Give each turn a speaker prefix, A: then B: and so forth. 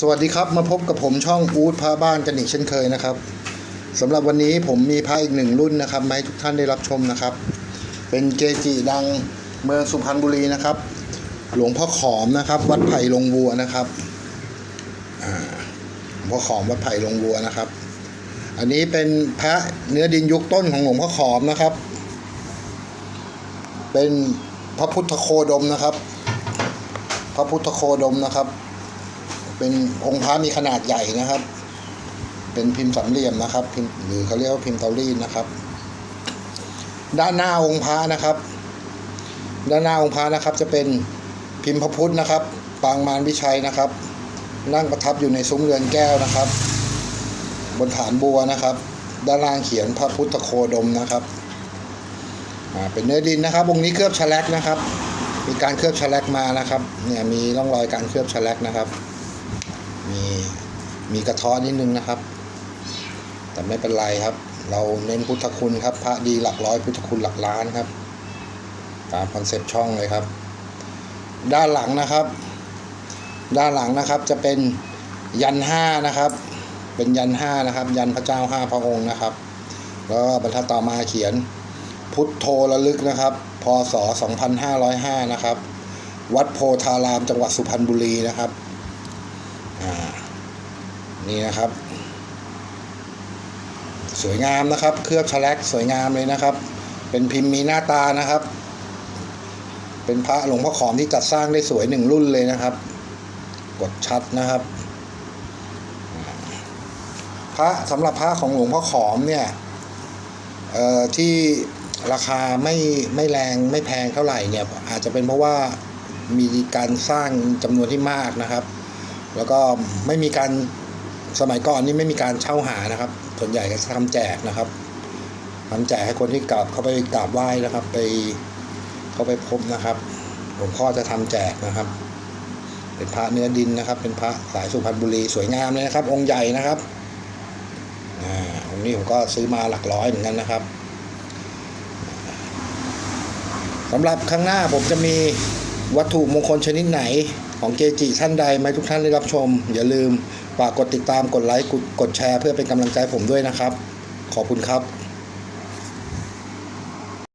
A: สวัสดีครับมาพบกับผมช่องอู๊ดพาบ้านกันอีกเช่นเคยนะครับสำหรับวันนี้ผมมีพระอีกหนึ่งรุ่นนะครับมาให้ทุกท่านได้รับชมนะครับ เป็นเกจิดังเมืองสุพรรณบุรีนะครับ หลวงพ่อขอมนะครับ วัดไผ่ลงวัวนะครับหลวงพ่อขอมวัดไผ่ลงวัวนะครับ อันนี้เป็นพระเนื้อดินยุคต้นของหลวงพ่อขอมนะครับ เป็นพระพุทธโคดมนะครับ พระพุทธโคดมนะครับ เป็นองค์พระมีขนาดใหญ่นะครับ เป็นพิมพ์สามเหลี่ยมนะครับ พิมพ์หรือเขาเรียกว่าพิมพ์เตารีดนะครับ ด้านหน้าองค์พระนะครับ ด้านหน้าองค์พระนะครับ จะเป็นพิมพ์พระพุทธนะครับ ปางมารวิชัยนะครับ นั่งประทับอยู่ในซุ้มเรือนแก้วนะครับ บนฐานบัวนะครับ ด้านล่างเขียนพระพุทธโคดมนะครับเป็นเนื้อดินนะครับ องค์นี้เคลือบฉลักนะครับ มีการเคลือบฉลักมานะครับ เนี่ยมีร่องรอยการเคลือบฉลักนะครับ มีมีกระท้อนนิดนึงนะครับ แต่ไม่เป็นไรครับ เราเน้นพุทธคุณครับ พระดีหลักร้อยพุทธคุณหลักล้านครับ ตามคอนเซปต์ช่องเลยครับ ด้านหลังนะครับ ด้านหลังนะครับจะเป็นยันห้านะครับ เป็นยันห้านะครับ ยันพระเจ้าห้าพระองค์นะครับ แล้วบรรทัดต่อมาเขียนพุทโธระลึกนะครับ พศ 2505 นะครับ วัดโพธารามจังหวัดสุพรรณบุรีนะครับ นี่นะครับ สวยงามนะครับ เคลือบฉลักสวยงามเลยนะครับ เป็นพิมพ์มีหน้าตานะครับ เป็นพระหลวงพ่อขอมที่จัดสร้างได้สวยหนึ่งรุ่นเลยนะครับ กดชัดนะครับ พระสำหรับพระของหลวงพ่อขอมเนี่ยที่ราคาไม่ไม่แรงไม่แพงเท่าไหร่เนี่ยอาจจะเป็นเพราะว่ามีการสร้างจำนวนที่มากนะครับ แล้วก็ไม่มีการสมัยก่อนนี่ไม่มีการเช่าหานะครับ ส่วนใหญ่ก็จะทำแจกนะครับทำแจกให้คนที่กราบเข้าไปกราบไหว้นะครับ ไปเข้าไปพบนะครับหลวงพ่อจะทำแจกนะครับ เป็นพระเนื้อดินนะครับ เป็นพระสายสุพรรณบุรีสวยงามเลยนะครับ องค์ใหญ่นะครับอ่าองค์นี้ผมก็ซื้อมาหลักร้อยเหมือนกันนะครับสำหรับข้างหน้าผมจะมีวัตถุมงคลชนิดไหน ของเกจิท่านใดไหมทุกท่านได้รับชม อย่าลืมฝากกดติดตามกดไลค์กดแชร์เพื่อเป็นกำลังใจผมด้วยนะครับ ขอบคุณครับ